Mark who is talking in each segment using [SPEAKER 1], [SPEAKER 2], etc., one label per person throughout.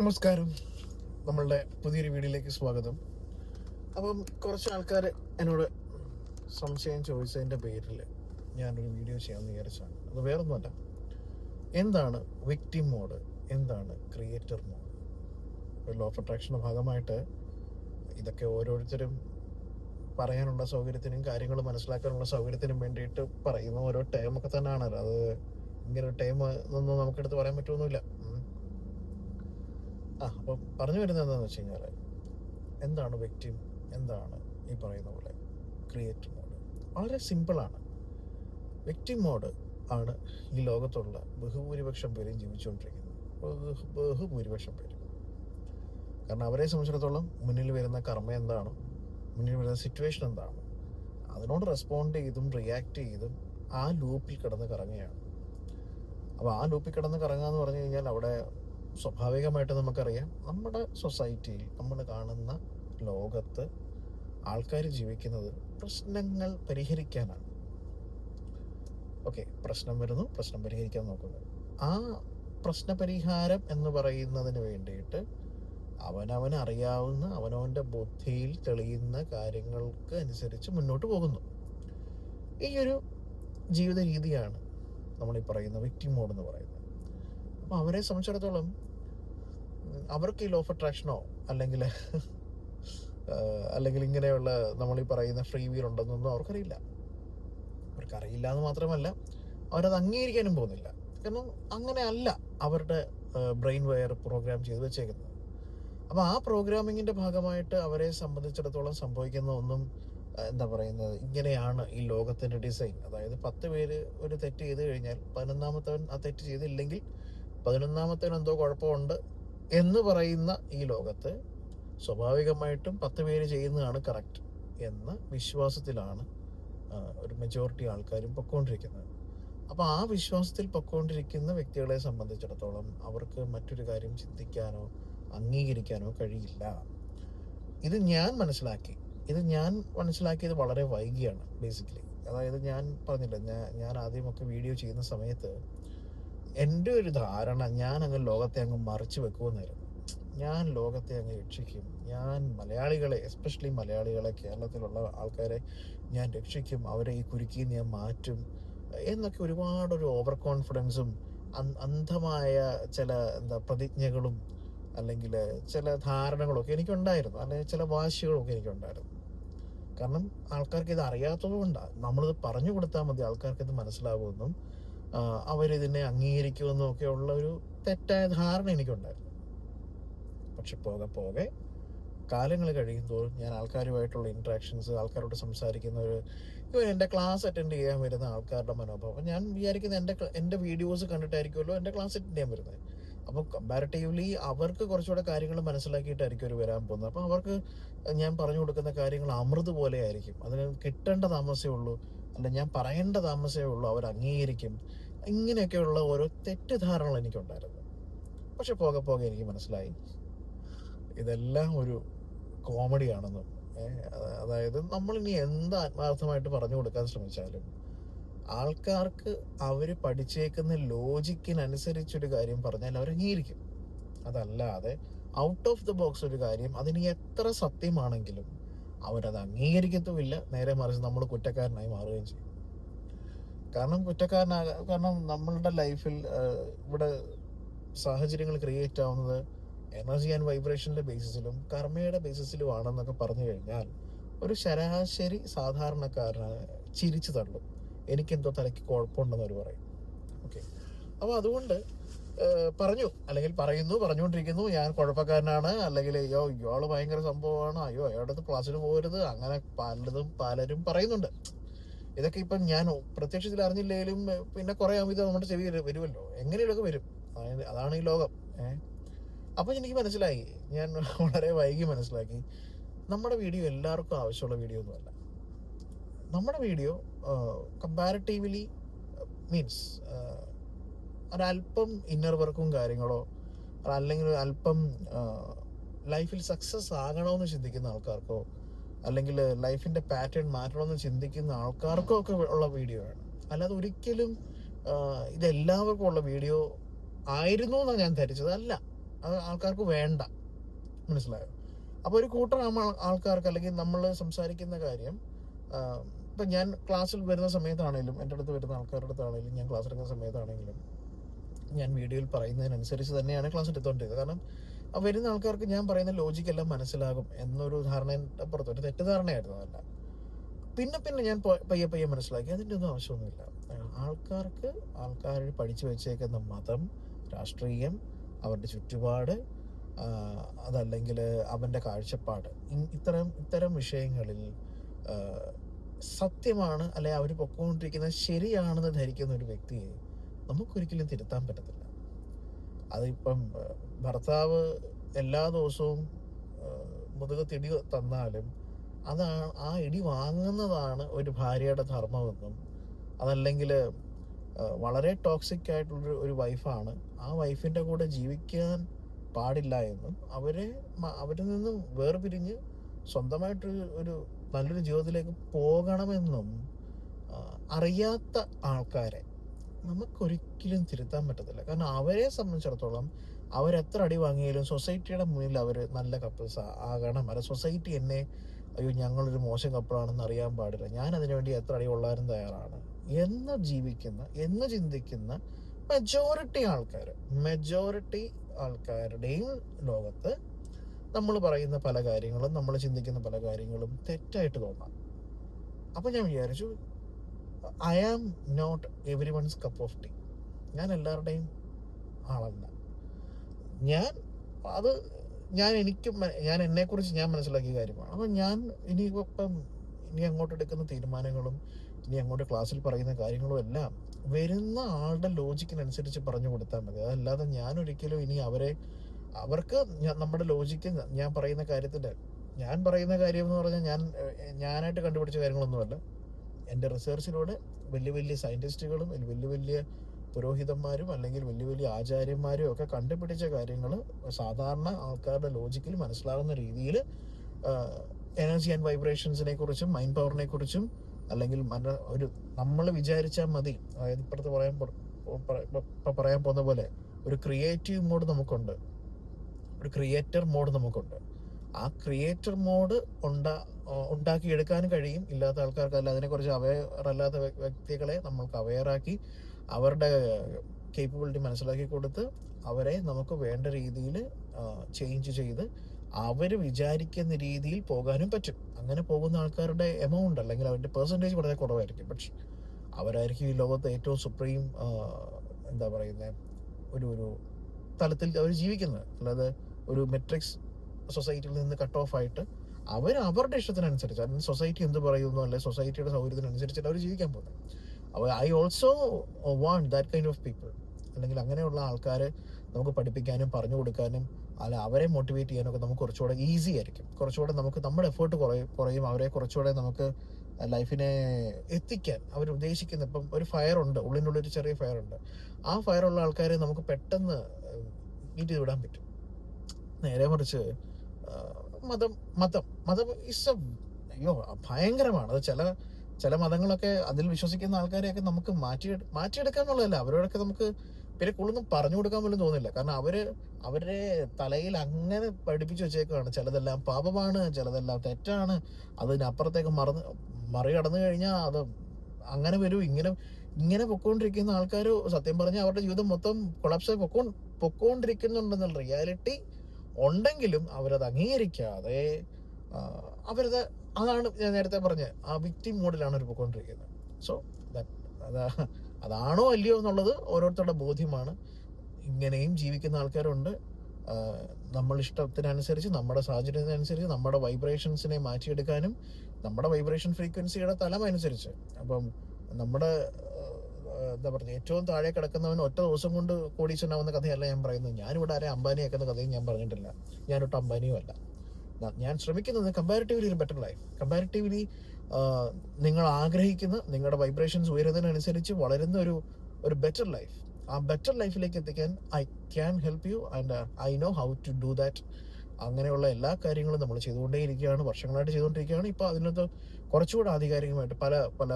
[SPEAKER 1] നമസ്കാരം. നമ്മളുടെ പുതിയൊരു വീഡിയോയിലേക്ക് സ്വാഗതം. അപ്പം കുറച്ച് ആൾക്കാർ എന്നോട് സംശയം ചോദിച്ചതിന്റെ പേരിൽ ഞാനൊരു വീഡിയോ ചെയ്യാമെന്ന് വിചാരിച്ചാണ് അത് വേറൊന്നുമല്ല. എന്താണ് വിക്ടിം മോഡ് എന്താണ് ക്രിയേറ്റർ മോഡ് ലോ ഓഫ് അട്രാക്ഷന്റെ ഭാഗമായിട്ട് ഇതൊക്കെ ഓരോരുത്തരും പറയാനുള്ള സൗകര്യത്തിനും കാര്യങ്ങൾ മനസ്സിലാക്കാനുള്ള സൗകര്യത്തിനും വേണ്ടിയിട്ട് പറയുന്ന ഓരോ ടൈമൊക്കെ തന്നെയാണ് അത് ഇങ്ങനെ ടൈം ഒന്നും നമുക്കെടുത്ത് പറയാൻ പറ്റുമൊന്നുമില്ല. ആ അപ്പം പറഞ്ഞു വരുന്നത് എന്താണെന്ന് വെച്ച് കഴിഞ്ഞാൽ എന്താണ് വ്യക്തി എന്താണ് ഈ പറയുന്ന പോലെ ക്രിയേറ്റ് മോഡ് വളരെ സിമ്പിളാണ് വ്യക്തി മോഡ് ആണ് ഈ ലോകത്തുള്ള ബഹുഭൂരിപക്ഷം പേരും ജീവിച്ചുകൊണ്ടിരിക്കുന്നത്. ബഹു- ബഹുഭൂരിപക്ഷം പേരും. കാരണം അവരെ സംബന്ധിച്ചിടത്തോളം മുന്നിൽ വരുന്ന കർമ്മ എന്താണ്? മുന്നിൽ വരുന്ന സിറ്റുവേഷൻ എന്താണ്? അതിനോട് റെസ്പോണ്ട് ചെയ്തും റിയാക്ട് ചെയ്തും ആ ലൂപ്പിൽ കിടന്ന് കറങ്ങുകയാണ്. അപ്പോൾ ആ ലൂപ്പിൽ കിടന്ന് കറങ്ങുക എന്ന് പറഞ്ഞു കഴിഞ്ഞാൽ അവിടെ സ്വാഭാവികമായിട്ട് നമുക്കറിയാം നമ്മുടെ സൊസൈറ്റിയിൽ നമ്മൾ കാണുന്ന ലോകത്ത് ആൾക്കാർ ജീവിക്കുന്നത് പ്രശ്നങ്ങൾ പരിഹരിക്കാനാണ്. ഓക്കെ പ്രശ്നം വരുന്നു പ്രശ്നം പരിഹരിക്കാൻ നോക്കുന്നു. ആ പ്രശ്ന പരിഹാരം എന്ന് പറയുന്നതിന് വേണ്ടിയിട്ട് അവനവൻ അറിയാവുന്ന അവനവന്റെ ബുദ്ധിയിൽ തെളിയുന്ന കാര്യങ്ങൾക്ക് അനുസരിച്ച് മുന്നോട്ട് പോകുന്നു. ഈ ഒരു ജീവിത രീതിയാണ് നമ്മൾ ഈ പറയുന്ന വിക്ടിം മോഡ് എന്ന് പറയുന്നത്. അപ്പോൾ അവരെ സംബന്ധിച്ചിടത്തോളം അവർക്ക് ഈ ലോ ഓഫ് അട്രാക്ഷനോ അല്ലെങ്കിൽ അല്ലെങ്കിൽ ഇങ്ങനെയുള്ള നമ്മൾ ഈ പറയുന്ന ഫ്രീ വീൽ ഉണ്ടെന്നൊന്നും അവർക്കറിയില്ല. അവർക്കറിയില്ല എന്ന് മാത്രമല്ല അവരത് അംഗീകരിക്കാനും പോകുന്നില്ല. കാരണം അങ്ങനെ അല്ല അവരുടെ ബ്രെയിൻ വയർ പ്രോഗ്രാം ചെയ്ത് വെച്ചേക്കുന്നത്. അപ്പോൾ ആ പ്രോഗ്രാമിങ്ങിന്റെ ഭാഗമായിട്ട് അവരെ സംബന്ധിച്ചിടത്തോളം സംഭവിക്കുന്ന ഒന്നും എന്താ പറയുന്നത് ഇങ്ങനെയാണ് ഈ ലോകത്തിന്റെ ഡിസൈൻ അതായത് പത്ത് പേര് ഒരു തെറ്റ് ചെയ്ത് കഴിഞ്ഞാൽ പതിനൊന്നാമത്തവൻ ആ തെറ്റ് ചെയ്തില്ലെങ്കിൽ പതിനൊന്നാമത്തവൻ എന്തോ കുഴപ്പമുണ്ട് എന്ന് പറയുന്ന ഈ ലോകത്ത് സ്വാഭാവികമായിട്ടും പത്ത് പേര് ചെയ്യുന്നതാണ് കറക്റ്റ് എന്ന വിശ്വാസത്തിലാണ് ഒരു മെജോറിറ്റി ആൾക്കാരും പൊക്കോണ്ടിരിക്കുന്നത്. അപ്പോൾ ആ വിശ്വാസത്തിൽ പൊക്കോണ്ടിരിക്കുന്ന വ്യക്തികളെ സംബന്ധിച്ചിടത്തോളം അവർക്ക് മറ്റൊരു കാര്യം ചിന്തിക്കാനോ അംഗീകരിക്കാനോ കഴിയില്ല. ഇത് ഞാൻ മനസ്സിലാക്കി. ഇത് ഞാൻ മനസ്സിലാക്കിയത് വളരെ വൈകിയാണ് ബേസിക്കലി അതായത് ഞാൻ പറഞ്ഞില്ല ഞാൻ ഞാൻ ആദ്യമൊക്കെ വീഡിയോ ചെയ്യുന്ന സമയത്ത് എന്റെ ഒരു ധാരണ ഞാൻ അങ്ങ് ലോകത്തെ അങ്ങ് മറിച്ച് വെക്കുമെന്നായിരുന്നു. ഞാൻ ലോകത്തെ അങ്ങ് രക്ഷിക്കും. ഞാൻ മലയാളികളെ എസ്പെഷ്യലി മലയാളികളെ കേരളത്തിലുള്ള ആൾക്കാരെ ഞാൻ രക്ഷിക്കും. അവരെ ഈ കുരുക്കി ഞാൻ മാറ്റും. എന്നൊക്കെ ഒരുപാട് ഒരു ഓവർ കോൺഫിഡൻസും അന്ധമായ ചില എന്താ പ്രതിജ്ഞകളും അല്ലെങ്കിൽ ചില ധാരണകളൊക്കെ എനിക്കുണ്ടായിരുന്നു. അല്ലെങ്കിൽ ചില വാശികളൊക്കെ എനിക്കുണ്ടായിരുന്നു. കാരണം ആൾക്കാർക്ക് ഇത് അറിയാത്തതുകൊണ്ടാണ് നമ്മളിത് പറഞ്ഞു കൊടുത്താൽ മതി. ആൾക്കാർക്ക് ഇത് മനസ്സിലാകുമെന്നും അവരിതിനെ അംഗീകരിക്കുമെന്നൊക്കെ ഉള്ള ഒരു തെറ്റായ ധാരണ എനിക്കുണ്ടായിരുന്നു. പക്ഷെ പോകെ പോകെ കാലങ്ങൾ കഴിയുമ്പോൾ ഞാൻ ആൾക്കാരുമായിട്ടുള്ള ഇൻട്രാക്ഷൻസ് ആൾക്കാരോട് സംസാരിക്കുന്ന ഒരു ഇവൻ എന്റെ ക്ലാസ് അറ്റൻഡ് ചെയ്യാൻ വരുന്ന ആൾക്കാരുടെ മനോഭാവം. ഞാൻ വിചാരിക്കുന്ന എന്റെ എന്റെ വീഡിയോസ് കണ്ടിട്ടായിരിക്കുമല്ലോ എന്റെ ക്ലാസ് അറ്റൻഡ് ചെയ്യാൻ വരുന്നത് അപ്പോൾ കമ്പാരിറ്റീവ്ലി അവർക്ക് കുറച്ചുകൂടെ കാര്യങ്ങൾ മനസ്സിലാക്കിയിട്ടായിരിക്കും അവർ വരാൻ പോകുന്നത്. അപ്പോൾ അവർക്ക് ഞാൻ പറഞ്ഞു കൊടുക്കുന്ന കാര്യങ്ങൾ അമൃത് പോലെ ആയിരിക്കും. അതിന് കിട്ടേണ്ട താമസമേ ഉള്ളൂ. അല്ല ഞാൻ പറയേണ്ട താമസമേ ഉള്ളൂ അവർ അംഗീകരിക്കും. ഇങ്ങനെയൊക്കെയുള്ള ഓരോ തെറ്റിദ്ധാരണകൾ എനിക്കുണ്ടായിരുന്നു. പക്ഷെ പോകെ പോകെ എനിക്ക് മനസ്സിലായി. ഇതെല്ലാം ഒരു കോമഡിയാണെന്നും അതായത് നമ്മൾ ഇനി എന്ത് ആത്മാർത്ഥമായിട്ട് പറഞ്ഞു കൊടുക്കാൻ ശ്രമിച്ചാലും ആൾക്കാർക്ക് അവർ പഠിച്ചേക്കുന്ന ലോജിക്കിനനുസരിച്ചൊരു കാര്യം പറഞ്ഞാൽ അവർ അംഗീകരിക്കും. അതല്ലാതെ ഔട്ട് ഓഫ് ദ ബോക്സ് ഒരു കാര്യം അതിന് എത്ര സത്യമാണെങ്കിലും അവരത് അംഗീകരിക്കത്തുമില്ല. നേരെ മറിച്ച് നമ്മൾ കുറ്റക്കാരനായി മാറുകയും ചെയ്യും. കാരണം കുറ്റക്കാരനാക കാരണം നമ്മളുടെ ലൈഫിൽ ഇവിടെ സാഹചര്യങ്ങൾ ക്രിയേറ്റ് ആവുന്നത് എനർജി ആൻഡ് വൈബ്രേഷന്റെ ബേസിസിലും കർമ്മയുടെ ബേസിസിലും ആണെന്നൊക്കെ പറഞ്ഞു കഴിഞ്ഞാൽ ഒരു ശരാശരി സാധാരണക്കാരനെ ചിരിച്ചു തള്ളും. എനിക്കെന്തോ തലയ്ക്ക് കുഴപ്പമുണ്ടെന്ന് അവർ പറയും. ഓക്കെ. അപ്പോൾ അതുകൊണ്ട് പറഞ്ഞു. അല്ലെങ്കിൽ പറയുന്നു പറഞ്ഞുകൊണ്ടിരിക്കുന്നു. ഞാൻ കുഴപ്പക്കാരനാണ്. അല്ലെങ്കിൽ അയ്യോ ഇയാൾ ഭയങ്കര സംഭവമാണ്. അയ്യോ അയാളുടെ അടുത്ത് ക്ലാസ്സിന് പോകരുത്. അങ്ങനെ പലതും പലരും പറയുന്നുണ്ട്. ഇതൊക്കെ ഇപ്പം ഞാൻ പ്രത്യക്ഷത്തിൽ അറിഞ്ഞില്ലെങ്കിലും പിന്നെ കുറെ ആകുമ്പോൾ നമ്മുടെ ചെവി വരു- വരുമല്ലോ. എങ്ങനെയൊക്കെ വരും. അതാണ് ഈ ലോകം. ഏഹ് അപ്പൊ എനിക്ക് മനസ്സിലായി. ഞാൻ വളരെ വൈകി മനസ്സിലാക്കി. നമ്മുടെ വീഡിയോ എല്ലാവർക്കും ആവശ്യമുള്ള വീഡിയോ ഒന്നുമല്ല നമ്മുടെ വീഡിയോ കമ്പാരിറ്റീവ്ലി മീൻസ് ഒരല്പം ഇന്നർ വർക്കും കാര്യങ്ങളോ അല്ലെങ്കിൽ അല്പം ലൈഫിൽ സക്സസ് ആകണമെന്ന് ചിന്തിക്കുന്ന ആൾക്കാർക്കോ അല്ലെങ്കിൽ ലൈഫിന്റെ പാറ്റേൺ മാറ്റണമെന്ന് ചിന്തിക്കുന്ന ആൾക്കാർക്കോ ഒക്കെ ഉള്ള വീഡിയോ ആണ്. അല്ലാതെ ഒരിക്കലും ഇതെല്ലാവർക്കും ഉള്ള വീഡിയോ ആയിരുന്നു എന്നാണ് ഞാൻ ധരിച്ചത്. അല്ല അത് ആൾക്കാർക്ക് വേണ്ട. മനസ്സിലായോ? അപ്പോൾ ഒരു കൂട്ടം ആൾക്കാർക്ക് അല്ലെങ്കിൽ നമ്മൾ സംസാരിക്കുന്ന കാര്യം ഇപ്പം ഞാൻ ക്ലാസ്സിൽ വരുന്ന സമയത്താണെങ്കിലും എന്റെ അടുത്ത് വരുന്ന ആൾക്കാരുടെ അടുത്താണെങ്കിലും ഞാൻ ക്ലാസ് എടുക്കുന്ന സമയത്താണെങ്കിലും ഞാൻ വീഡിയോയിൽ പറയുന്നതിനനുസരിച്ച് തന്നെയാണ് ക്ലാസ് എടുത്തുകൊണ്ടിരുന്നത്. കാരണം ആ വരുന്ന ആൾക്കാർക്ക് ഞാൻ പറയുന്ന ലോജിക് എല്ലാം മനസ്സിലാകും എന്നൊരു ധാരണയുടെ അപ്പുറത്ത് ഒരു തെറ്റിദ്ധാരണയായിരുന്നു അതല്ല. പിന്നെ പിന്നെ ഞാൻ പയ്യെ പയ്യെ മനസ്സിലാക്കി അതിന്റെ ഒന്നും ആവശ്യമൊന്നുമില്ല. ആൾക്കാർക്ക് ആൾക്കാർ പഠിച്ചു വെച്ചേക്കുന്ന മതം രാഷ്ട്രീയം അവരുടെ ചുറ്റുപാട് അതല്ലെങ്കിൽ അവന്റെ കാഴ്ചപ്പാട് ഇത്തരം ഇത്തരം വിഷയങ്ങളിൽ സത്യമാണ് അല്ലെ അവർ പൊക്കോണ്ടിരിക്കുന്നത് ശരിയാണെന്ന് ധരിക്കുന്ന ഒരു വ്യക്തിയെ നമുക്കൊരിക്കലും തിരുത്താൻ പറ്റത്തില്ല. അതിപ്പം ഭർത്താവ് എല്ലാ ദിവസവും മുതുക തിടി തന്നാലും അതാണ് ആ ഇടി വാങ്ങുന്നതാണ് ഒരു ഭാര്യയുടെ ധർമ്മമെന്നും അതല്ലെങ്കിൽ വളരെ ടോക്സിക് ആയിട്ടുള്ള ഒരു വൈഫാണ് ആ വൈഫിന്റെ കൂടെ ജീവിക്കാൻ പാടില്ല എന്നും അവരെ അവരിൽ നിന്നും വേർപിരിഞ്ഞ് സ്വന്തമായിട്ട് ഒരു നല്ലൊരു ജീവിതത്തിലേക്ക് പോകണമെന്നും അറിയാത്ത ആൾക്കാരെ നമുക്കൊരിക്കലും തിരുത്താൻ പറ്റത്തില്ല. കാരണം അവരെ സംബന്ധിച്ചിടത്തോളം അവരെത്ര അടി വാങ്ങിയാലും സൊസൈറ്റിയുടെ മുന്നിൽ അവർ നല്ല കപ്പിൾസ് ആകണം. അല്ല സൊസൈറ്റി എന്നെ അയ്യോ ഞങ്ങളൊരു മോശം കപ്പിളാണെന്ന് അറിയാൻ പാടില്ല. ഞാൻ അതിനുവേണ്ടി എത്ര അടി കൊള്ളാനും തയ്യാറാണ് എന്ന് ജീവിക്കുന്ന എന്ന് ചിന്തിക്കുന്ന മെജോറിറ്റി ആൾക്കാർ മെജോറിറ്റി ആൾക്കാരുടെയും ലോകത്ത് നമ്മൾ പറയുന്ന പല കാര്യങ്ങളും നമ്മൾ ചിന്തിക്കുന്ന പല കാര്യങ്ങളും തെറ്റായിട്ട് തോന്നാം. അപ്പം ഞാൻ വിചാരിച്ചു I am not everyone's cup of tea ഞാൻ എല്ലാവരുടെയും ആളല്ല. ഞാൻ അത് ഞാൻ എനിക്കും ഞാൻ എന്നെക്കുറിച്ച് ഞാൻ മനസ്സിലാക്കിയ കാര്യമാണ്. അപ്പം ഞാൻ ഇനി ഇപ്പം ഇനി അങ്ങോട്ട് എടുക്കുന്ന തീരുമാനങ്ങളും ഇനി അങ്ങോട്ട് ക്ലാസ്സിൽ പറയുന്ന കാര്യങ്ങളും എല്ലാം വരുന്ന ആളുടെ ലോജിക്കിനനുസരിച്ച് പറഞ്ഞു കൊടുത്താൽ മതി. അതല്ലാതെ ഞാൻ ഒരിക്കലും ഇനി അവരെ അവർക്ക് നമ്മുടെ ലോജിക്ക് ഞാൻ പറയുന്ന കാര്യത്തിന്റെ ഞാൻ പറയുന്ന കാര്യം എന്ന് പറഞ്ഞാൽ ഞാൻ ഞാനായിട്ട് കണ്ടുപിടിച്ച കാര്യങ്ങളൊന്നുമല്ല. എന്റെ റിസർച്ചിലൂടെ വലിയ വലിയ സയന്റിസ്റ്റുകളും വലിയ വലിയ പുരോഹിതന്മാരും അല്ലെങ്കിൽ വലിയ വലിയ ആചാര്യന്മാരും ഒക്കെ കണ്ടുപിടിച്ച കാര്യങ്ങൾ സാധാരണ ആൾക്കാരുടെ ലോജിക്കിൽ മനസ്സിലാകുന്ന രീതിയിൽ എനർജി ആൻഡ് വൈബ്രേഷൻസിനെ കുറിച്ചും മൈൻഡ് പവറിനെ കുറിച്ചും അല്ലെങ്കിൽ ഒരു നമ്മൾ വിചാരിച്ചാൽ മതി. അതായത് ഇപ്പുറത്ത് പറയാൻ ഇപ്പം പറയാൻ പോകുന്ന പോലെ ഒരു ക്രിയേറ്റീവ് മോഡ് നമുക്കുണ്ട്. ഒരു ക്രിയേറ്റർ മോഡ് നമുക്കുണ്ട്. ആ ക്രിയേറ്റർ മോഡ് ഉണ്ടാ ഉണ്ടാക്കിയെടുക്കാനും കഴിയും. ഇല്ലാത്ത ആൾക്കാർക്ക് അല്ല അതിനെക്കുറിച്ച് അവയർ അല്ലാത്ത വ്യ- വ്യക്തികളെ നമ്മൾക്ക് അവെയറാക്കി അവരുടെ കേപ്പബിലിറ്റി മനസ്സിലാക്കി കൊടുത്ത് അവരെ നമുക്ക് വേണ്ട രീതിയിൽ ചേഞ്ച് ചെയ്ത് അവർ വിചാരിക്കുന്ന രീതിയിൽ പോകാനും പറ്റും. അങ്ങനെ പോകുന്ന ആൾക്കാരുടെ എമൗണ്ട് അല്ലെങ്കിൽ അവരുടെ പെർസെന്റേജ് വളരെ കുറവായിരിക്കും. പക്ഷെ അവരായിരിക്കും ഈ ലോകത്ത് ഏറ്റവും സുപ്രീം എന്താ പറയുന്നത് ഒരു ഒരു തലത്തിൽ അവർ ജീവിക്കുന്നത്. അല്ലാതെ ഒരു മെട്രിക്സ് സൊസൈറ്റിയിൽ നിന്ന് കട്ട് ഓഫ് ആയിട്ട് അവർ അവരുടെ ഇഷ്ടത്തിനനുസരിച്ച് അല്ലെങ്കിൽ സൊസൈറ്റി എന്ത് പറയുന്നു അല്ലെങ്കിൽ സൊസൈറ്റിയുടെ സൗകര്യത്തിനനുസരിച്ചിട്ട് അവർ ജീവിക്കാൻ പോകുന്നത് അപ്പോൾ I also want that kind of people അല്ലെങ്കിൽ അങ്ങനെയുള്ള ആൾക്കാരെ നമുക്ക് പഠിപ്പിക്കാനും പറഞ്ഞു കൊടുക്കാനും അല്ല അവരെ മോട്ടിവേറ്റ് ചെയ്യാനൊക്കെ നമുക്ക് കുറച്ചുകൂടെ ഈസി ആയിരിക്കും. കുറച്ചുകൂടെ നമുക്ക് നമ്മുടെ എഫേർട്ട് കുറയും കുറയും. അവരെ കുറച്ചുകൂടെ നമുക്ക് ലൈഫിനെ എത്തിക്കാൻ അവർ ഉദ്ദേശിക്കുന്ന ഇപ്പം ഒരു ഫയർ ഉണ്ട്. ഉള്ളിനുള്ളിൽ ഒരു ചെറിയ ഫയർ ഉണ്ട്. ആ ഫയർ ഉള്ള ആൾക്കാരെ നമുക്ക് പെട്ടെന്ന് മീറ്റ് ചെയ്ത് വിടാൻ പറ്റും. നേരെ മറിച്ച് മതം മതം. മതം ഇസ് അയ്യോ ഭയങ്കരമാണ്. അത് ചില ചില മതങ്ങളൊക്കെ അതിൽ വിശ്വസിക്കുന്ന ആൾക്കാരെയൊക്കെ നമുക്ക് മാറ്റി മാറ്റിയെടുക്കാന്നുള്ളതല്ല അവരോടൊക്കെ നമുക്ക് പിന്നെ കൂടുതലൊന്നും പറഞ്ഞു കൊടുക്കാൻ പോലും തോന്നില്ല. കാരണം അവർ അവരുടെ തലയിൽ അങ്ങനെ പഠിപ്പിച്ചു വെച്ചേക്കാണ് ചിലതെല്ലാം പാപമാണ് ചിലതെല്ലാം തെറ്റാണ്. അതിനപ്പുറത്തേക്ക് മറന്ന് മറികടന്നു കഴിഞ്ഞാൽ അത് അങ്ങനെ വരും. ഇങ്ങനെ ഇങ്ങനെ പൊക്കോണ്ടിരിക്കുന്ന ആൾക്കാർ സത്യം പറഞ്ഞാൽ അവരുടെ ജീവിതം മൊത്തം കൊളാപ്സായി പൊക്കോ പൊക്കോണ്ടിരിക്കുന്നുണ്ടെന്നുള്ള റിയാലിറ്റി ഉണ്ടെങ്കിലും അവരത് അംഗീകരിക്കാതെ അവരത് അതാണ് ഞാൻ നേരത്തെ പറഞ്ഞ ആ വിക്ടിം മോഡിലാണ് അവർ പോയിക്കൊണ്ടിരിക്കുന്നത് സോ അതാ അതാണോ അല്ലയോ എന്നുള്ളത് ഓരോരുത്തരുടെ ബോധ്യമാണ്. ഇങ്ങനെയും ജീവിക്കുന്ന ആൾക്കാരുണ്ട്. നമ്മൾ ഇഷ്ടത്തിനനുസരിച്ച് നമ്മുടെ സാഹചര്യത്തിനനുസരിച്ച് നമ്മുടെ വൈബ്രേഷൻസിനെ മാറ്റിയെടുക്കാനും നമ്മുടെ വൈബ്രേഷൻ ഫ്രീക്വൻസിയുടെ തലം അനുസരിച്ച് അപ്പം നമ്മുടെ എന്താ പറയുക ഏറ്റവും താഴെ കിടക്കുന്നവൻ ഒറ്റ ദിവസം കൊണ്ട് കോടീശ്വരനാവുന്ന കഥയല്ല ഞാൻ പറയുന്നത്. ഞാനിവിടെ ആരെ അംബാനിയാക്കുന്ന കഥയും ഞാൻ പറഞ്ഞിട്ടില്ല. ഞാനൊട്ട് അംബാനിയും അല്ല. ഞാൻ ശ്രമിക്കുന്നത് കമ്പാരിറ്റീവ്ലി ഒരു ബെറ്റർ ലൈഫ് കമ്പാരിറ്റീവ്ലി നിങ്ങൾ ആഗ്രഹിക്കുന്ന നിങ്ങളുടെ വൈബ്രേഷൻസ് ഉയരുന്നതിനനുസരിച്ച് വളരുന്ന ഒരു ഒരു ബെറ്റർ ലൈഫ് ആ ബെറ്റർ ലൈഫിലേക്ക് എത്തിക്കാൻ I can help you and I know how to do that അങ്ങനെയുള്ള എല്ലാ കാര്യങ്ങളും നമ്മൾ ചെയ്തുകൊണ്ടേയിരിക്കുകയാണ് വർഷങ്ങളായിട്ട് ചെയ്തുകൊണ്ടിരിക്കുകയാണ്. ഇപ്പോൾ അതിനകത്ത് കുറച്ചുകൂടെ ആധികാരികമായിട്ട് പല പല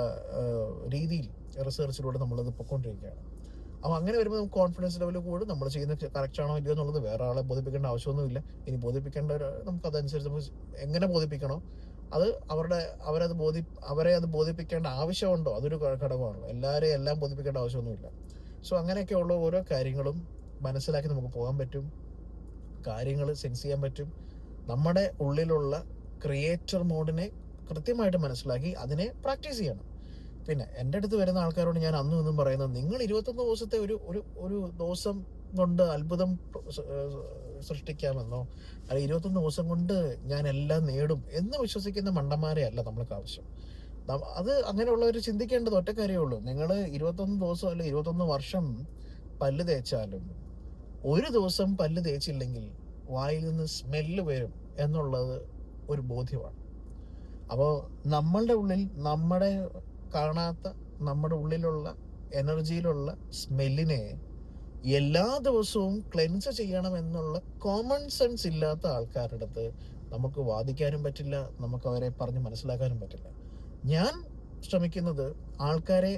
[SPEAKER 1] രീതിയിൽ റിസർച്ചിലൂടെ നമ്മളത് പൊയ്ക്കൊണ്ടിരിക്കുകയാണ് അപ്പോൾ അങ്ങനെ വരുമ്പോൾ നമുക്ക് കോൺഫിഡൻസ് ലെവൽ കൂടും. നമ്മൾ ചെയ്യുന്ന കറക്റ്റ് ആണോ ഇല്ലയോ എന്നുള്ളത് വേറെ ആളെ ബോധിപ്പിക്കേണ്ട ആവശ്യമൊന്നുമില്ല. ഇനി ബോധിപ്പിക്കേണ്ട ഒരു- നമുക്ക് അതനുസരിച്ച് നമുക്ക് എങ്ങനെ ബോധിപ്പിക്കണോ അത് അവരുടെ അവരത് ബോധി അവരെ അത് ബോധിപ്പിക്കേണ്ട ആവശ്യമുണ്ടോ അതൊരു ഘടകമാണല്ലോ. എല്ലാവരെയും എല്ലാം ബോധിപ്പിക്കേണ്ട ആവശ്യമൊന്നുമില്ല. സോ അങ്ങനെയൊക്കെയുള്ള ഓരോ കാര്യങ്ങളും മനസ്സിലാക്കി നമുക്ക് പോകാൻ പറ്റും. കാര്യങ്ങൾ സെൻസ് ചെയ്യാൻ പറ്റും. നമ്മുടെ ഉള്ളിലുള്ള ക്രിയേറ്റർ മോഡിനെ കൃത്യമായിട്ട് മനസ്സിലാക്കി അതിനെ പ്രാക്ടീസ് ചെയ്യണം. പിന്നെ എന്റെ അടുത്ത് വരുന്ന ആൾക്കാരോട് ഞാൻ അന്നും ഇന്നും പറയുന്നത് നിങ്ങൾ ഇരുപത്തൊന്ന് ദിവസത്തെ ഒരു ഒരു ഒരു ദിവസം കൊണ്ട് അത്ഭുതം സൃഷ്ടിക്കാമെന്നോ അല്ലെങ്കിൽ ഇരുപത്തൊന്ന് ദിവസം കൊണ്ട് ഞാൻ എല്ലാം നേടും എന്ന് വിശ്വസിക്കുന്ന മണ്ടന്മാരെ അല്ല നമ്മൾക്ക് ആവശ്യം. അത് അങ്ങനെയുള്ളവർ ചിന്തിക്കേണ്ടത് ഒറ്റ കാര്യമേ ഉള്ളൂ. നിങ്ങൾ ഇരുപത്തൊന്ന് ദിവസം അല്ലെ ഇരുപത്തൊന്ന് വർഷം പല്ല് തേച്ചാലും ഒരു ദിവസം പല്ല് തേച്ചില്ലെങ്കിൽ വായിൽ നിന്ന് സ്മെല്ല് വരും എന്നുള്ളത് ഒരു ബോധ്യമാണ്. അപ്പോൾ നമ്മളുടെ ഉള്ളിൽ നമ്മുടെ കാണാത്ത നമ്മുടെ ഉള്ളിലുള്ള എനർജിയിലുള്ള സ്മെല്ലിനെ എല്ലാ ദിവസവും ക്ലെൻസ് ചെയ്യണം എന്നുള്ള കോമൺ സെൻസ് ഇല്ലാത്ത ആൾക്കാരുടെ അടുത്ത് നമുക്ക് വാദിക്കാനും പറ്റില്ല നമുക്ക് അവരെ പറഞ്ഞ് മനസ്സിലാക്കാനും പറ്റില്ല. ഞാൻ ശ്രമിക്കുന്നത് ആൾക്കാരെ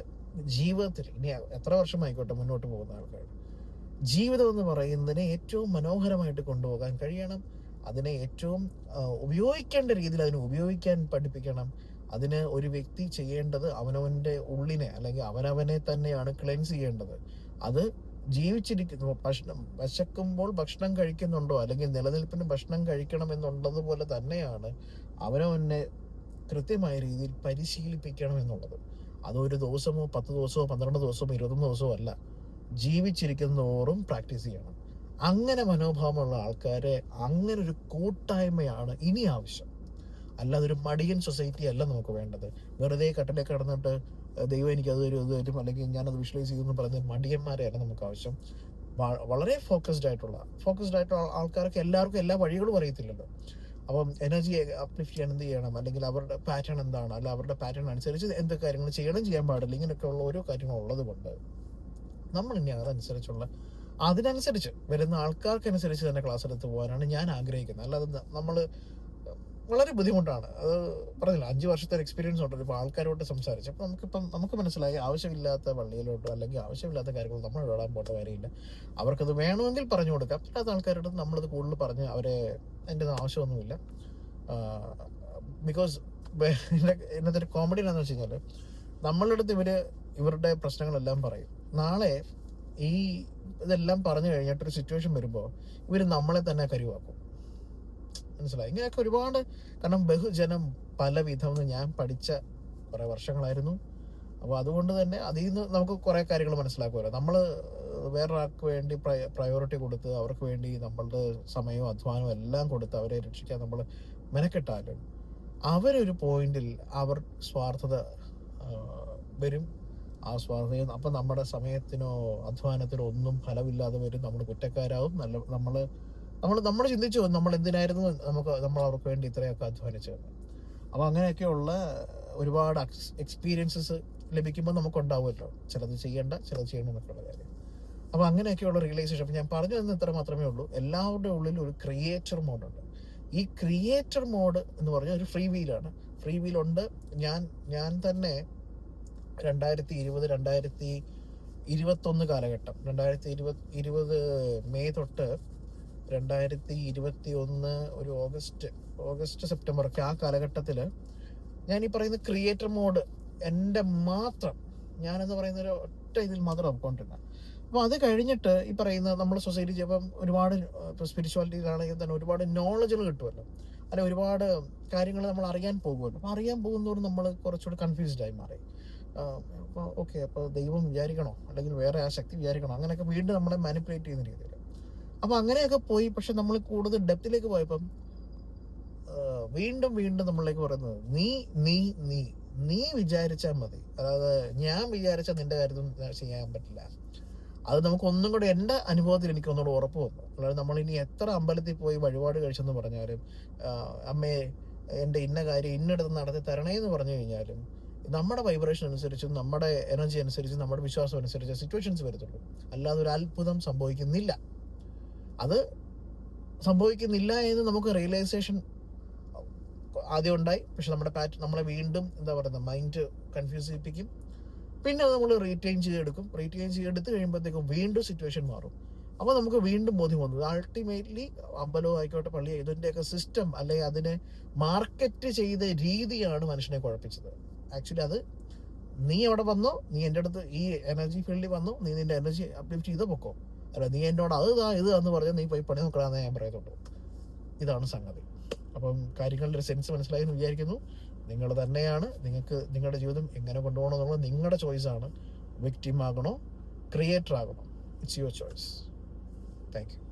[SPEAKER 1] ജീവിതത്തിൽ ഇനി എത്ര വർഷമായിക്കോട്ടെ മുന്നോട്ട് പോകുന്ന ആൾക്കാർ ജീവിതം എന്ന് പറയുന്നതിനെ ഏറ്റവും മനോഹരമായിട്ട് കൊണ്ടുപോകാൻ കഴിയണം അതിനെ ഏറ്റവും ഉപയോഗിക്കേണ്ട രീതിയിൽ അതിനെ ഉപയോഗിക്കാൻ പഠിപ്പിക്കണം അതിന് ഒരു വ്യക്തി ചെയ്യേണ്ടത് അവനവന്റെ ഉള്ളിനെ അല്ലെങ്കിൽ അവനവനെ തന്നെയാണ് ക്ലെൻസ് ചെയ്യേണ്ടത്. അത് ജീവിച്ചിരിക്കുന്നു. ഭക്ഷണം വിശക്കുമ്പോൾ ഭക്ഷണം കഴിക്കുന്നുണ്ടോ? അല്ലെങ്കിൽ നിലനിൽപ്പിന് ഭക്ഷണം കഴിക്കണം എന്നുള്ളതുപോലെ തന്നെയാണ് അവനവനെ കൃത്യമായ രീതിയിൽ പരിശീലിപ്പിക്കണം എന്നുള്ളത്. അത് ഒരു ദിവസമോ പത്ത് ദിവസമോ പന്ത്രണ്ട് ദിവസമോ ഇരുപത്തൊന്ന് ദിവസമോ അല്ല. ജീവിച്ചിരിക്കുന്നതോറും പ്രാക്ടീസ് ചെയ്യണം. അങ്ങനെ മനോഭാവമുള്ള ആൾക്കാരെ അങ്ങനെ ഒരു കൂട്ടായ്മയാണ് ഇനി ആവശ്യം. അല്ലാതെ ഒരു മടിയൻ സൊസൈറ്റി അല്ല നമുക്ക് വേണ്ടത്. വെറുതെ കട്ടിലെ കിടന്നിട്ട് "ഏഹ് ദൈവം എനിക്ക് അത് തരും ഇത് തരും അല്ലെങ്കിൽ ഞാനത് വിഷ്വലൈസ് ചെയ്തു എന്ന് പറയുന്നത് മടിയന്മാരെയല്ല നമുക്ക് ആവശ്യം. വളരെ ഫോക്കസ്ഡ് ആയിട്ടുള്ള ഫോക്കസ്ഡ് ആയിട്ടുള്ള ആൾക്കാർക്ക് എല്ലാവർക്കും എല്ലാ വഴികളും അറിയത്തില്ലല്ലോ. അപ്പം എനർജി അപ്ലിഫ്റ്റ് ചെയ്യാൻ എന്ത് ചെയ്യണം? അല്ലെങ്കിൽ അവരുടെ പാറ്റേൺ എന്താണ്? അല്ല അവരുടെ പാറ്റേൺ അനുസരിച്ച് എന്തൊക്കെ കാര്യങ്ങൾ ചെയ്യണം ചെയ്യാൻ പാടില്ല. ഇങ്ങനെയൊക്കെ ഉള്ള ഓരോ കാര്യങ്ങളും ഉള്ളത് കൊണ്ട് നമ്മൾ ഇനി അതനുസരിച്ചുള്ള അതിനനുസരിച്ച് വരുന്ന ആൾക്കാർക്കനുസരിച്ച് തന്നെ ക്ലാസ് എടുത്ത് പോകാനാണ് ഞാൻ ആഗ്രഹിക്കുന്നത്. അല്ലാതെ നമ്മൾ വളരെ ബുദ്ധിമുട്ടാണ്. അത് പറഞ്ഞില്ല അഞ്ച് വർഷത്തെ എക്സ്പീരിയൻസ് ഉണ്ട്. ഇപ്പോൾ ആൾക്കാരോട്ട് സംസാരിച്ച്. അപ്പോൾ നമുക്കിപ്പം നമുക്ക് മനസ്സിലായി ആവശ്യമില്ലാത്ത പള്ളിയിലോട്ടോ അല്ലെങ്കിൽ ആവശ്യമില്ലാത്ത കാര്യങ്ങൾ നമ്മൾ ഇടാൻ പോട്ട കാര്യമില്ല. അവർക്കത് വേണമെങ്കിൽ പറഞ്ഞു കൊടുക്കാം. അല്ലാത്ത ആൾക്കാരോട് നമ്മളത് കൂടുതൽ പറഞ്ഞ് അവരെ അതിന്റെ ആവശ്യമൊന്നുമില്ല. ബിക്കോസ് ഇന്നത്തെ ഒരു കോമഡി എന്താണെന്ന് വെച്ച് കഴിഞ്ഞാൽ നമ്മളുടെ അടുത്ത് ഇവർ ഇവരുടെ പ്രശ്നങ്ങളെല്ലാം പറയും. നാളെ ഈ ഇതെല്ലാം പറഞ്ഞു കഴിഞ്ഞിട്ടൊരു സിറ്റുവേഷൻ വരുമ്പോൾ ഇവർ നമ്മളെ തന്നെ കരുവാക്കും. മനസ്സിലായി? ഇങ്ങനെയൊക്കെ ഒരുപാട് കാരണം ബഹുജനം പലവിധം ഞാൻ പഠിച്ച കുറേ വർഷങ്ങളായിരുന്നു. അപ്പോൾ അതുകൊണ്ട് തന്നെ അതിൽ നിന്ന് നമുക്ക് കുറേ കാര്യങ്ങൾ മനസ്സിലാക്കുമല്ലോ നമ്മൾ വേറൊരാൾക്ക് വേണ്ടി പ്രയോറിറ്റി കൊടുത്ത് അവർക്ക് വേണ്ടി നമ്മളുടെ സമയവും അധ്വാനവും എല്ലാം കൊടുത്ത് അവരെ രക്ഷിക്കാൻ നമ്മൾ മെനക്കെട്ടാലും അവരൊരു പോയിന്റിൽ അവർ സ്വാർത്ഥത വരും. ആ സ്വാർത്ഥത അപ്പം നമ്മുടെ സമയത്തിനോ അധ്വാനത്തിനോ ഒന്നും ഫലമില്ലാതെ വരും. നമ്മൾ കുറ്റക്കാരാവും. നല്ല നമ്മൾ നമ്മൾ നമ്മൾ ചിന്തിച്ചു നമ്മൾ എന്തിനായിരുന്നു നമുക്ക് നമ്മൾ അവർക്ക് വേണ്ടി ഇത്രയൊക്കെ അധ്വാനിച്ചത്. അപ്പോൾ അങ്ങനെയൊക്കെയുള്ള ഒരുപാട് എക്സ്പീരിയൻസസ് ലഭിക്കുമ്പോൾ നമുക്ക് ഉണ്ടാവുമല്ലോ ചിലത് ചെയ്യേണ്ട ചിലത് ചെയ്യണം എന്നൊക്കെയുള്ള കാര്യം. അപ്പോൾ അങ്ങനെയൊക്കെയുള്ള റിയലൈസേഷൻ ഞാൻ പറഞ്ഞു തന്നെ ഇത്ര മാത്രമേ ഉള്ളൂ. എല്ലാവരുടെ ഉള്ളിൽ ഒരു ക്രിയേറ്റർ മോഡുണ്ട് ഈ ക്രിയേറ്റർ മോഡ് എന്ന് പറഞ്ഞാൽ ഒരു ഫ്രീ വീലാണ് ഫ്രീ വീലുണ്ട് ഞാൻ ഞാൻ തന്നെ രണ്ടായിരത്തി ഇരുപത് രണ്ടായിരത്തി ഇരുപത്തൊന്ന് കാലഘട്ടം രണ്ടായിരത്തി ഇരുപത് ഇരുപത് മെയ് തൊട്ട് രണ്ടായിരത്തി ഇരുപത്തി ഒന്ന് ഒരു ഓഗസ്റ്റ് ഓഗസ്റ്റ് സെപ്റ്റംബർ ഒക്കെ ആ കാലഘട്ടത്തിൽ ഞാൻ ഈ പറയുന്ന ക്രിയേറ്റർ മോഡ് എന്റെ മാത്രം ഞാനെന്ന് പറയുന്ന ഒരു ഒറ്റ ഇതിൽ മാത്രം ഉൾക്കൊണ്ടിരുന്നത് അപ്പോൾ അത് കഴിഞ്ഞിട്ട് ഈ പറയുന്ന നമ്മുടെ സൊസൈറ്റി ചിലപ്പം ഒരുപാട് ഇപ്പോൾ സ്പിരിച്വാലിറ്റിയിലാണെങ്കിൽ തന്നെ ഒരുപാട് നോളജുകൾ കിട്ടുമല്ലോ അല്ലെ ഒരുപാട് കാര്യങ്ങൾ നമ്മൾ അറിയാൻ പോകുമല്ലോ അപ്പോൾ അറിയാൻ പോകുന്നതോട് നമ്മൾ കുറച്ചുകൂടി കൺഫ്യൂസ്ഡ് ആയി മാറി. അപ്പോൾ ഓക്കെ അപ്പോൾ ദൈവം വിചാരിക്കണോ? അല്ലെങ്കിൽ വേറെ ആ ശക്തി വിചാരിക്കണോ? അങ്ങനെയൊക്കെ വീണ്ടും നമ്മളെ മാനിപ്പുലേറ്റ് ചെയ്യുന്ന രീതിയിൽ അപ്പോൾ അങ്ങനെയൊക്കെ പോയി പക്ഷെ നമ്മൾ കൂടുതൽ ഡെപ്തിലേക്ക് പോയപ്പം വീണ്ടും വീണ്ടും നമ്മളിലേക്ക് പറയുന്നത് നീ നീ നീ നീ വിചാരിച്ചാൽ മതി. അതായത് ഞാൻ വിചാരിച്ചാൽ നിന്റെ കാര്യത്തിൽ ചെയ്യാൻ പറ്റില്ല. അത് നമുക്ക് ഒന്നും കൂടെ എന്റെ അനുഭവത്തിൽ എനിക്ക് ഒന്നുകൂടെ ഉറപ്പ് വന്നു. അല്ലാതെ നമ്മൾ ഇനി എത്ര അമ്പലത്തിൽ പോയി വഴിപാട് കഴിച്ചെന്ന് പറഞ്ഞാലും അമ്മയെ അമ്മേ എന്റെ ഇന്ന കാര്യം ഇന്നിടത്ത് നടത്തി തരണേ എന്ന് പറഞ്ഞു കഴിഞ്ഞാലും നമ്മുടെ വൈബ്രേഷൻ അനുസരിച്ചും നമ്മുടെ എനർജി അനുസരിച്ചും നമ്മുടെ വിശ്വാസം അനുസരിച്ച് സിറ്റുവേഷൻസ് വരത്തുള്ളൂ. അല്ലാതെ ഒരു അത്ഭുതം സംഭവിക്കുന്നില്ല. അത് സംഭവിക്കുന്നില്ല എന്ന് നമുക്ക് റിയലൈസേഷൻ ആദ്യം ഉണ്ടായി. പക്ഷെ നമ്മുടെ പാറ്റ് നമ്മളെ വീണ്ടും എന്താ പറയുന്നത് മൈൻഡ് കൺഫ്യൂസ് ചെയ്യിപ്പിക്കും. പിന്നെ അത് നമ്മൾ റീറ്റെയിൻ ചെയ്തെടുക്കും. റീറ്റെയിൻ ചെയ്തെടുത്ത് കഴിയുമ്പോഴത്തേക്കും വീണ്ടും സിറ്റുവേഷൻ മാറും. അപ്പോൾ നമുക്ക് വീണ്ടും ബോധ്യം വന്നു. അൾട്ടിമേറ്റ്ലി അമ്പലവും ആയിക്കോട്ടെ പള്ളി ഇതിന്റെയൊക്കെ സിസ്റ്റം അല്ലെങ്കിൽ അതിനെ മാർക്കറ്റ് ചെയ്ത രീതിയാണ് മനുഷ്യനെ കുഴപ്പിച്ചത്. ആക്ച്വലി അത് നീ അവിടെ വന്നോ നീ എന്റെ അടുത്ത് ഈ എനർജി ഫീൽഡിൽ വന്നോ നീ നിന്റെ എനർജി അപ്ലിഫ്റ്റ് ചെയ്ത് പൊക്കോ. അല്ല നീ എന്നോട് അത് താ ഇത് എന്ന് പറഞ്ഞാൽ നീ പോയി പണി നോക്കണമെന്ന് ഞാൻ പറയത്തുള്ളൂ. ഇതാണ് സംഗതി. അപ്പം കാര്യങ്ങളുടെ ഒരു സെൻസ് മനസ്സിലായി എന്ന് വിചാരിക്കുന്നു. നിങ്ങൾ തന്നെയാണ് നിങ്ങൾക്ക് നിങ്ങളുടെ ജീവിതം എങ്ങനെ കൊണ്ടുപോകണം എന്നുള്ളത് നിങ്ങളുടെ ചോയ്സാണ് വിക്ടിം ആകണോ creator ആകണോ? It's your choice thank you